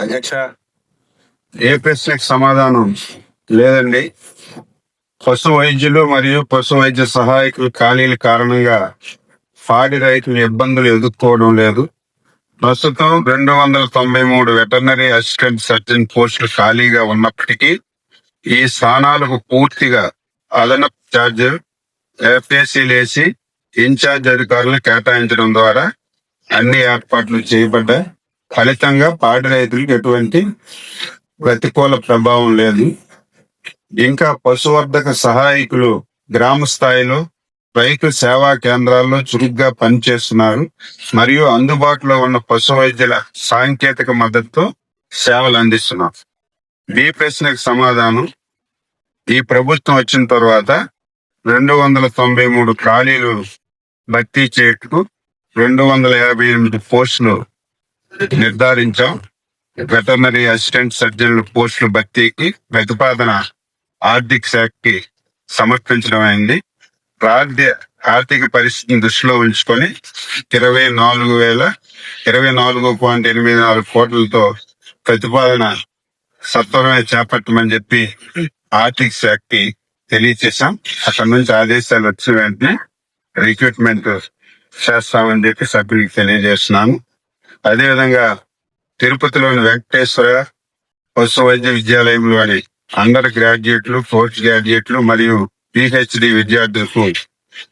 అధ్యక్ష ఏ ప్రశ్నకు సమాధానం లేదండి. పశు వైద్యులు మరియు పశు వైద్య సహాయకులు ఖాళీల కారణంగా పాడి రైతులు ఇబ్బందులు ఎదుర్కోవడం లేదు. ప్రస్తుతం రెండు వందల తొంభై మూడు వెటర్నరీ అసిస్టెంట్ సర్జన్ పోస్టులు ఖాళీగా ఉన్నప్పటికీ ఈ స్థానాలకు పూర్తిగా అదనపు ఛార్జ్ ఎఫ్ఏసీలు లేచి ఇన్ఛార్జ్ అధికారులు కేటాయించడం ద్వారా అన్ని ఏర్పాట్లు చేయబడ్డాయి. ఫలితంగా పాడి రైతులకు ఎటువంటి ప్రతికూల ప్రభావం లేదు. ఇంకా పశువర్ధక సహాయకులు గ్రామ స్థాయిలో రైతు సేవా కేంద్రాల్లో చురుగ్గా పనిచేస్తున్నారు. మరియు అందుబాటులో ఉన్న పశు వైద్యుల సాంకేతిక మద్దతుతో సేవలు అందిస్తున్నారు. ఈ ప్రశ్నకు సమాధానం. ఈ ప్రభుత్వం వచ్చిన తర్వాత రెండు వందల తొంభై మూడు ఖాళీలు భర్తీ చేయటకు రెండు వందల యాభై ఎనిమిది పోస్టులు నిర్ధారించాం. వెటర్నరీ అసిస్టెంట్ సర్జన్ల పోస్టుల భర్తీకి ప్రతిపాదన ఆర్థిక శాఖకి సమర్పించడం అయింది. ఆర్థిక ఆర్థిక పరిస్థితిని దృష్టిలో ఉంచుకొని ఇరవై నాలుగు వేల ఇరవై నాలుగు పాయింట్ ఎనిమిది నాలుగు కోట్లతో ప్రతిపాదన సత్వరమే చేపట్టమని చెప్పి ఆర్థిక శాఖకి తెలియచేశాం అక్కడ నుంచి ఆదేశాలు వచ్చిన వెంటనే రిక్రూట్మెంట్ చేస్తామని చెప్పి సభ్యులకు తెలియజేస్తున్నాము. అదేవిధంగా తిరుపతిలోని వెంకటేశ్వర పశు వైద్య విద్యాలయంలోని అండర్ గ్రాడ్యుయేట్లు పోస్ట్ గ్రాడ్యుయేట్లు మరియు పిహెచ్డి విద్యార్థులకు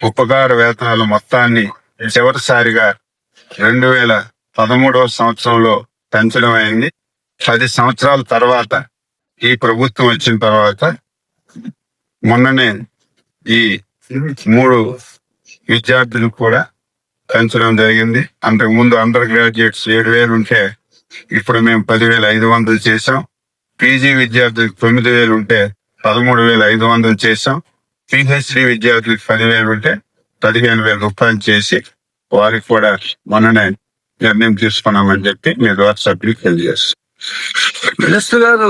ఉపకార వేతనాల మొత్తాన్ని చివరిసారిగా రెండు వేల పదమూడవ సంవత్సరంలో పెంచడం అయింది. పది సంవత్సరాల తర్వాత ఈ ప్రభుత్వం వచ్చిన తర్వాత మొన్ననే ఈ మూడు విద్యార్థులకు కూడా పెంచడం జరిగింది. అంతకు ముందు అండర్ గ్రాడ్యుయేట్స్ ఏడు వేలు ఉంటే ఇప్పుడు మేము పదివేల ఐదు వందలు చేసాం పీజీ విద్యార్థులకు తొమ్మిది వేలు ఉంటే పదమూడు వేల ఐదు వందలు చేసాం పిహెచ్డి విద్యార్థులకు పదివేలు ఉంటే పదిహేను వేల రూపాయలు చేసి వారికి కూడా మొన్ననే నిర్ణయం తీసుకున్నామని చెప్పి మీ ద్వారా సభ్యులకు తెలియజేస్తాం మినిస్టర్ గారు